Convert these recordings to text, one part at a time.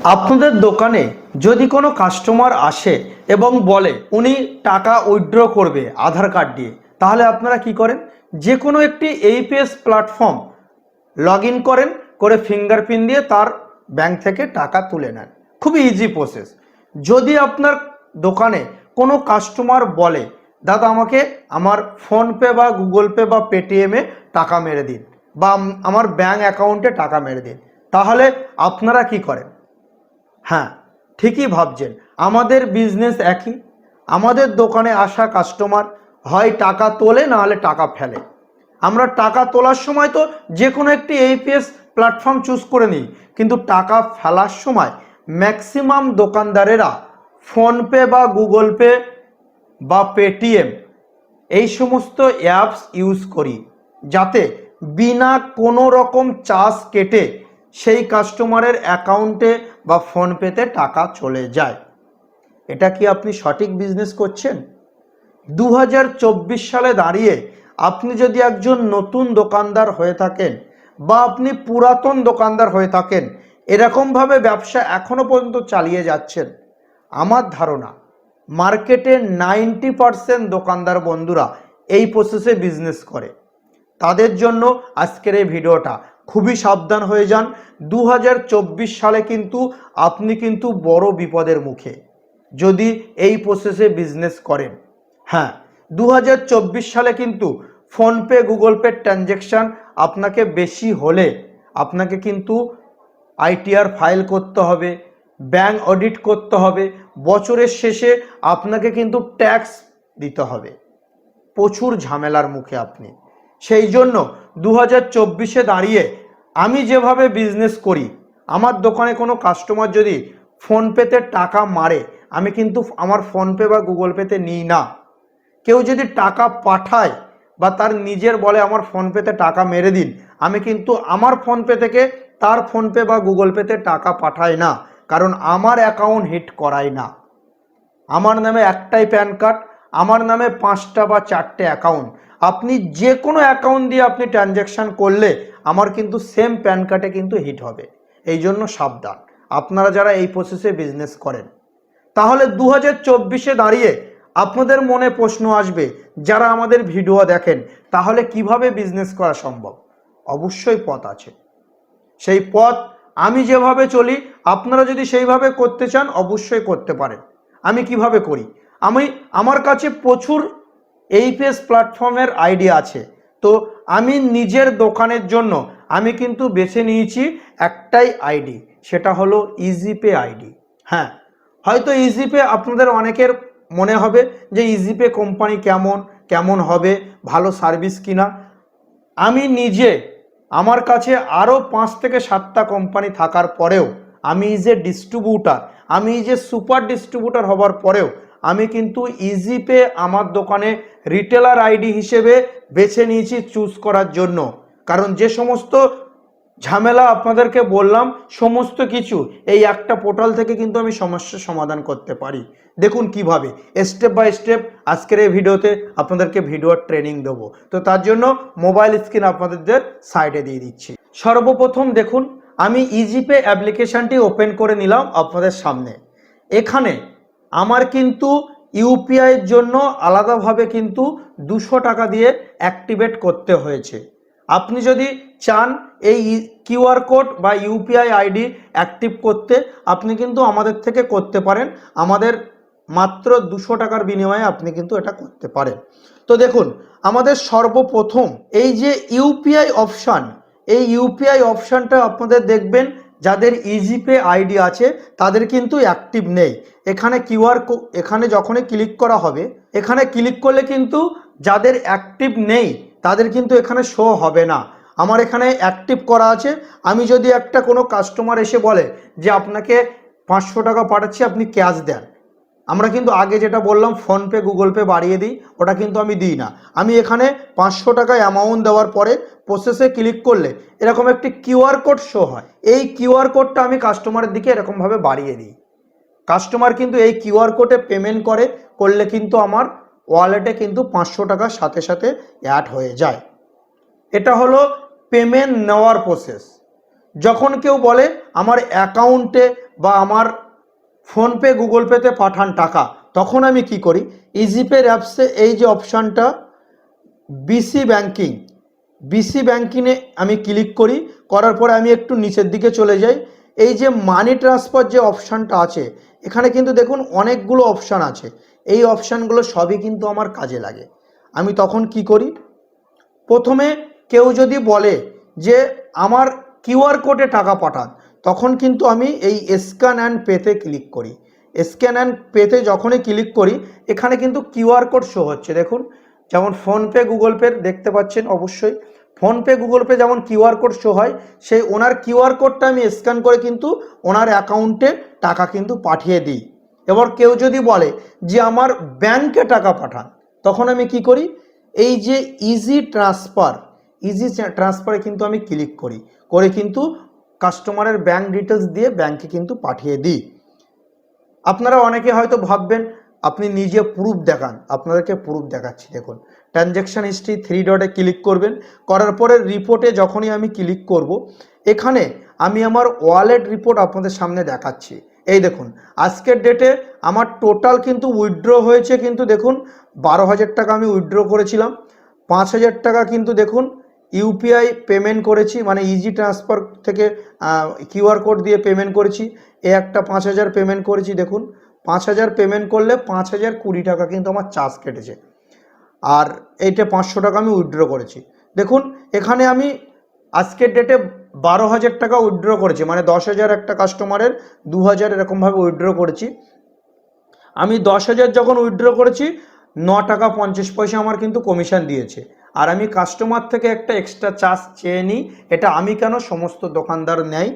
আপনাদের দোকানে যদি কোনো কাস্টমার আসে এবং বলে, উনি টাকা উইথড্র করবে আধার কার্ড দিয়ে, তাহলে আপনারা কি করেন? যে কোনো একটি এইপিএস প্ল্যাটফর্ম লগ করেন, করে ফিঙ্গারপ্রিন্ট দিয়ে তার ব্যাংক থেকে টাকা তুলে নেন। খুবই ইজি প্রসেস যদি আপনার দোকানে কোনো কাস্টমার বলে, দাদা, আমাকে আমার ফোনপে বা গুগল পে বা পেটিএমে টাকা মেরে দিন বা আমার ব্যাংক অ্যাকাউন্টে টাকা মেরে দিন, তাহলে আপনারা কি করেন? হ্যাঁ ঠিকই ভাবছেন। আমাদের বিজনেস একই। আমাদের দোকানে আসা কাস্টমার হয় টাকা তোলে, না হলে টাকা ফেলে। আমরা টাকা তোলার সময় তো যে কোনো একটি এইপিএস প্ল্যাটফর্ম চুজ করে নিই। কিন্তু টাকা ফেলার সময় ম্যাক্সিমাম দোকানদারেরা ফোনপে বা গুগল পে বা পেটিএম এই সমস্ত অ্যাপস ইউজ করি। যাতে বিনা কোনো রকম চার্জ কেটে সেই কাস্টমারের অ্যাকাউন্টে বা ফোনপেতে টাকা চলে যায়। এটা কি আপনি সঠিক বিজনেস করছেন? দু হাজার চব্বিশ সালে দাঁড়িয়ে আপনি যদি একজন নতুন দোকানদার হয়ে থাকেন বা আপনি পুরাতন দোকানদার হয়ে থাকেন, এরকমভাবে ব্যবসা এখনও পর্যন্ত চালিয়ে যাচ্ছেন। আমার ধারণা, মার্কেটে নাইনটি পারসেন্ট দোকানদার বন্ধুরা এই প্রসেসে বিজনেস করে। তাদের জন্য আজকের এই ভিডিওটা। খুবই সাবধান হয়ে যান। দু হাজার চব্বিশ সালে কিন্তু আপনি কিন্তু বড় বিপদের মুখে যদি এই প্রসেসে বিজনেস করেন। হ্যাঁ দু হাজার চব্বিশ সালে কিন্তু ফোনপে, গুগল পে ট্রানজ্যাকশান আপনাকে বেশি হলে আপনাকে কিন্তু আইটিআর ফাইল করতে হবে ব্যাংক অডিট করতে হবে, বছরের শেষে আপনাকে কিন্তু ট্যাক্স দিতে হবে। প্রচুর ঝামেলার মুখে আপনি। সেই জন্য দু হাজার দাঁড়িয়ে আমি যেভাবে বিজনেস করি, আমার দোকানে কোনো কাস্টমার যদি ফোনপেতে টাকা মারে, আমি কিন্তু আমার ফোনপে বা গুগল পেতে নিই না। কেউ যদি টাকা পাঠায় বা তার নিজের বলে আমার ফোনপেতে টাকা মেরে দিন, আমি কিন্তু আমার ফোনপে থেকে তার ফোনপে বা গুগল পেতে টাকা পাঠাই না, কারণ আমার অ্যাকাউন্ট হিট করাই না। আমার নামে একটাই প্যান কার্ড আমার নামে পাঁচটা বা চারটে অ্যাকাউন্ট আপনি যে কোনো অ্যাকাউন্ট দিয়ে আপনি ট্রানজ্যাকশান করলে আমার কিন্তু সেম প্যান কার্ডে কিন্তু হিট হবে। এই জন্য সাবধান। আপনারা যারা এই প্রসেসে বিজনেস করেন, তাহলে দু হাজার দাঁড়িয়ে আপনাদের মনে প্রশ্ন আসবে, যারা আমাদের ভিডিও দেখেন, তাহলে কীভাবে বিজনেস করা সম্ভব? অবশ্যই পথ আছে। সেই পথ আমি যেভাবে চলি, আপনারা যদি সেইভাবে করতে চান, অবশ্যই করতে পারেন। আমি কীভাবে করি? আমি, আমার কাছে প্রচুর এইপিএস প্ল্যাটফর্মের আইডিয়া আছে। তো আমি নিজের দোকানের জন্য আমি কিন্তু বেছে নিয়েছি একটাই আইডি, সেটা হলো ইজিপে আইডি। হ্যাঁ হয়তো ইজিপে আপনাদের অনেকের মনে হবে যে ইজিপে কোম্পানি কেমন কেমন হবে, ভালো সার্ভিস কিনা। আমি নিজে, আমার কাছে আরও পাঁচ থেকে সাতটা কোম্পানি থাকার পরেও, আমি যে ডিস্ট্রিবিউটার, আমি যে সুপার ডিস্ট্রিবিউটার হবার পরেও, আমি কিন্তু ইজিপে আমার দোকানে রিটেলার আইডি হিসেবে বেছে নিয়েছি চুজ করার জন্য। কারণ যে সমস্ত ঝামেলা আপনাদেরকে বললাম, সমস্ত কিছু এই একটা পোর্টাল থেকে কিন্তু আমি সমস্যার সমাধান করতে পারি। দেখুন কীভাবে। স্টেপ বাই স্টেপ আজকের এই ভিডিওতে আপনাদেরকে ভিডিওর ট্রেনিং দেবো। তো তার জন্য মোবাইল স্ক্রিন আপনাদের সাইডে দিয়ে দিচ্ছি। সর্বপ্রথম দেখুন, আমি ইজিপে অ্যাপ্লিকেশানটি ওপেন করে নিলাম আপনাদের সামনে। এখানে আমার কিন্তু ইউপিআইয়ের জন্য আলাদাভাবে কিন্তু দুশো টাকা দিয়ে অ্যাক্টিভেট করতে হয়েছে। আপনি যদি চান এই কিউআর কোড বা ইউপিআই আইডি অ্যাক্টিভ করতে, আপনি কিন্তু আমাদের থেকে করতে পারেন। আমাদের মাত্র দুশো টাকার বিনিময়ে আপনি কিন্তু এটা করতে পারেন। তো দেখুন, আমাদের সর্বপ্রথম এই যে ইউপিআই অপশান, এই ইউপিআই অপশানটা আপনাদের দেখবেন যাদের ইজিপে আইডি আছে, তাদের কিন্তু অ্যাক্টিভ নেই। এখানে কিউআর এখানে যখনই ক্লিক করা হবে, এখানে ক্লিক করলে কিন্তু যাদের অ্যাক্টিভ নেই, তাদের কিন্তু এখানে শো হবে না। আমার এখানে অ্যাক্টিভ করা আছে। আমি যদি একটা কোনো কাস্টমার এসে বলে যে, আপনাকে পাঁচশো টাকা পাঠাচ্ছি, আপনি ক্যাশ দেন। আমরা কিন্তু আগে যেটা বললাম ফোনপে গুগল পে বাড়িয়ে দিই, ওটা কিন্তু আমি দিই না। আমি এখানে পাঁচশো টাকা অ্যামাউন্ট দেওয়ার পরে প্রসেসে ক্লিক করলে এরকম একটি কিউআর কোড শো হয়। এই কিউআর কোডটা আমি কাস্টমারের দিকে এরকমভাবে বাড়িয়ে দিই। কাস্টমার কিন্তু এই কিউআর কোডে পেমেন্ট করে, করলে কিন্তু আমার ওয়ালেটে কিন্তু পাঁচশো টাকার সাথে সাথে অ্যাড হয়ে যায়। এটা হলো পেমেন্ট নেওয়ার প্রসেস যখন কেউ বলে, আমার অ্যাকাউন্টে বা আমার ফোনপে, গুগল পেতে পাঠান টাকা। তখন আমি কি করি? ইজিপের অ্যাপসে এই যে অপশানটা বিসি ব্যাংকিং বিসি ব্যাংকিংয়ে আমি ক্লিক করি, করার পরে আমি একটু নিচের দিকে চলে যাই। এই যে মানি ট্রান্সফার যে অপশানটা আছে, এখানে কিন্তু দেখুন অনেকগুলো অপশান আছে। এই অপশানগুলো সবই কিন্তু আমার কাজে লাগে। আমি তখন কি করি? প্রথমে কেউ যদি বলে যে, আমার কিউআর কোডে টাকা পাঠান তখন কিন্তু আমি এই স্ক্যান অ্যান্ড পেতে ক্লিক করি। স্ক্যান অ্যান্ড পেতে যখনই ক্লিক করি, এখানে কিন্তু কিউআর কোড শো হচ্ছে। দেখুন, যেমন ফোনপে গুগল পে দেখতে পাচ্ছেন অবশ্যই। ফোনপে গুগল পে যেমন কিউআর কোড শো হয়, সেই ওনার কিউআর কোডটা আমি স্ক্যান করে কিন্তু ওনার অ্যাকাউন্টে টাকা কিন্তু পাঠিয়ে দিই। এবার কেউ যদি বলে যে, আমার ব্যাংকে টাকা পাঠান, তখন আমি কি করি? এই যে ইজি ট্রান্সফার ইজি ট্রান্সফারে কিন্তু আমি ক্লিক করি। করে কিন্তু কাস্টমারের ব্যাংক ডিটেলস দিয়ে ব্যাংকে কিন্তু পাঠিয়ে দিই। আপনারা অনেকে হয়তো ভাববেন, আপনি নিজে প্রুফ দেখান। আপনাদেরকে প্রুফ দেখাচ্ছি, দেখুন। ট্রানজ্যাকশান হিস্ট্রি থ্রি ডটে ক্লিক করবেন। করার পরে রিপোর্টে যখনই আমি ক্লিক করব, এখানে আমি আমার ওয়ালেট রিপোর্ট আপনাদের সামনে দেখাচ্ছি। এই দেখুন, আজকের ডেটে আমার টোটাল কিন্তু উইথড্র হয়েছে কিন্তু দেখুন, বারো হাজার টাকা আমি উইথড্র করেছিলাম। পাঁচ হাজার টাকা কিন্তু দেখুন ইউপিআই পেমেন্ট করেছি মানে ইজি ট্রান্সফার থেকে কিউআর কোড দিয়ে পেমেন্ট করেছি। এ একটা পাঁচ হাজার পেমেন্ট করেছি, দেখুন। পাঁচ হাজার পেমেন্ট করলে পাঁচ হাজার কুড়ি টাকা কিন্তু আমার চার্জ কেটেছে। আর এইটা পাঁচশো টাকা আমি উইথড্র করেছি। দেখুন, এখানে আমি আজকের ডেটে বারো হাজার টাকা উইথড্র করেছি মানে দশ হাজার একটা কাস্টমারের দু হাজার এরকমভাবে উইথড্র করেছি। আমি দশ হাজার যখন উইথড্র করেছি, ন টাকা পঞ্চাশ পয়সা আমার কিন্তু কমিশন দিয়েছে। আর আমি কাস্টমার থেকে একটা এক্সট্রা চার্জ চেয়ে নিই। এটা আমি কেন সমস্ত দোকানদার নেয়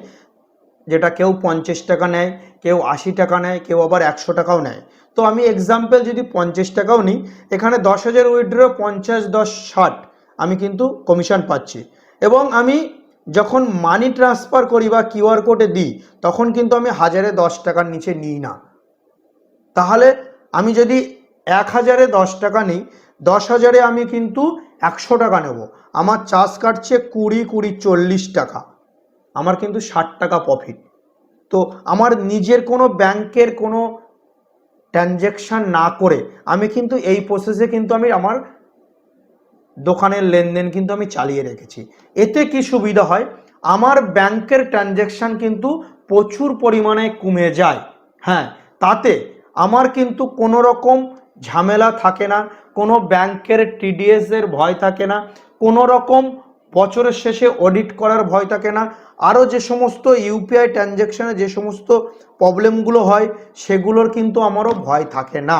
যেটা কেউ পঞ্চাশ টাকা নেয়, কেউ আশি টাকা নেয়, কেউ আবার একশো টাকাও নেয়। তো আমি এক্সাম্পল যদি পঞ্চাশ টাকাও নিই, এখানে দশ হাজার উইথড্র পঞ্চাশ, দশ, ষাট, আমি কিন্তু কমিশন পাচ্ছি। এবং আমি যখন মানি ট্রান্সফার করি বা কিউআর কোডে দিই, তখন কিন্তু আমি হাজারে দশ টাকার নিচে নিই না। তাহলে আমি যদি এক হাজারে দশ টাকা নিই, দশ হাজারে আমি কিন্তু একশো টাকা নেব। আমার চার্জ কাটছে কুড়ি কুড়ি, চল্লিশ টাকা। আমার কিন্তু ষাট টাকা প্রফিট তো আমার নিজের কোনো ব্যাংকের কোনো ট্রানজ্যাকশান না করে আমি কিন্তু এই প্রসেসে কিন্তু আমি আমার দোকানের লেনদেন কিন্তু আমি চালিয়ে রেখেছি। এতে কি সুবিধা হয়? আমার ব্যাংকের ট্রানজ্যাকশান কিন্তু প্রচুর পরিমাণে কমে যায়। হ্যাঁ তাতে আমার কিন্তু কোনো রকম ঝামেলা থাকে না। কোনো ব্যাংকের টিডিএস এর ভয় থাকে না, কোনো রকম বছরের শেষে অডিট করার ভয় থাকে না। আরও যে সমস্ত ইউপিআই ট্রানজ্যাকশানে যে সমস্ত প্রবলেমগুলো হয়, সেগুলোর কিন্তু আমারও ভয় থাকে না।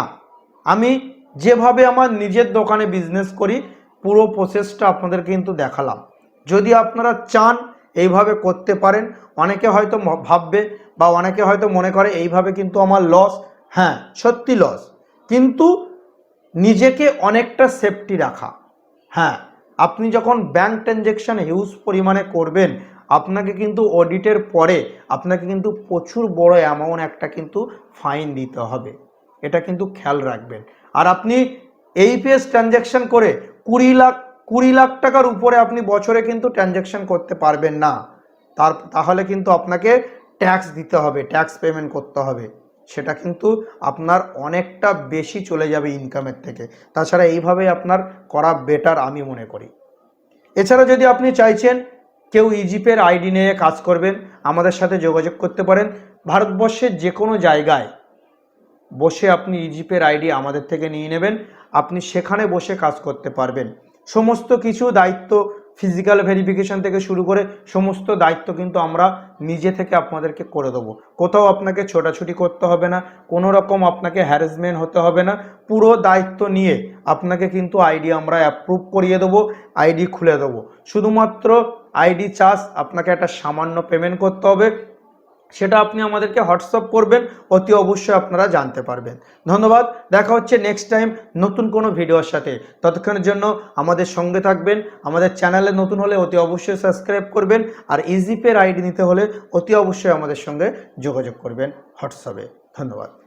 আমি যেভাবে আমার নিজের দোকানে বিজনেস করি, পুরো প্রসেসটা আপনাদের কিন্তু দেখালাম। যদি আপনারা চান এইভাবে করতে পারেন, অনেকে হয়তো ভাববে বা অনেকে হয়তো মনে করে এইভাবে কিন্তু আমার লস হ্যাঁ সত্যি লস কিন্তু নিজেকে অনেকটা সেফটি রাখা। হ্যাঁ আপনি যখন ব্যাংক ট্রানজ্যাকশান হিউজ পরিমাণে করবেন, আপনাকে কিন্তু অডিটের পরে আপনাকে কিন্তু প্রচুর বড় অ্যামাউন্ট একটা কিন্তু ফাইন দিতে হবে। এটা কিন্তু খেয়াল রাখবেন। আর আপনি এইপিএস ট্রানজ্যাকশান করে কুড়ি লাখ কুড়ি লাখ টাকার উপরে আপনি বছরে কিন্তু ট্রানজ্যাকশান করতে পারবেন না। তার, তাহলে কিন্তু আপনাকে ট্যাক্স দিতে হবে ট্যাক্স পেমেন্ট করতে হবে। সেটা কিন্তু আপনার অনেকটা বেশি চলে যাবে ইনকামের থেকে। তাছাড়া এইভাবে আপনার করা বেটার আমি মনে করি। এছাড়া যদি আপনি চাইছেন, কেউ ইজিপের আইডি নিয়ে কাজ করবেন, আমাদের সাথে যোগাযোগ করতে পারেন। ভারতবর্ষের যে কোনো জায়গায় বসে আপনি ইজিপের আইডি আমাদের থেকে নিয়ে নেবেন। আপনি সেখানে বসে কাজ করতে পারবেন। সমস্ত কিছু দায়িত্ব ফিজিক্যাল ভেরিফিকেশান থেকে শুরু করে সমস্ত দায়িত্ব কিন্তু আমরা নিজে থেকে আপনাদেরকে করে দেবো। কোথাও আপনাকে ছোটাছুটি করতে হবে না, কোনো রকম আপনাকে হ্যারাসমেন্ট হতে হবে না। পুরো দায়িত্ব নিয়ে আপনাকে কিন্তু আইডি আমরা অ্যাপ্রুভ করিয়ে দেবো আইডি খুলে দেবো। শুধুমাত্র আইডি চার্জ আপনাকে একটা সামান্য পেমেন্ট করতে হবে। সেটা আপনি আমাদেরকে হোয়াটসঅ্যাপ করবেন, অতি অবশ্যই আপনারা জানতে পারবেন। ধন্যবাদ, দেখা হচ্ছে নেক্সট টাইম নতুন কোনো ভিডিওর সাথে। ততক্ষণের জন্য আমাদের সঙ্গে থাকবেন, আমাদের চ্যানেলে নতুন হলে অতি অবশ্যই সাবস্ক্রাইব করবেন, আর ইজিপের আইডি নিতে হলে অতি অবশ্যই আমাদের সঙ্গে যোগাযোগ করবেন হোয়াটসঅ্যাপে। ধন্যবাদ।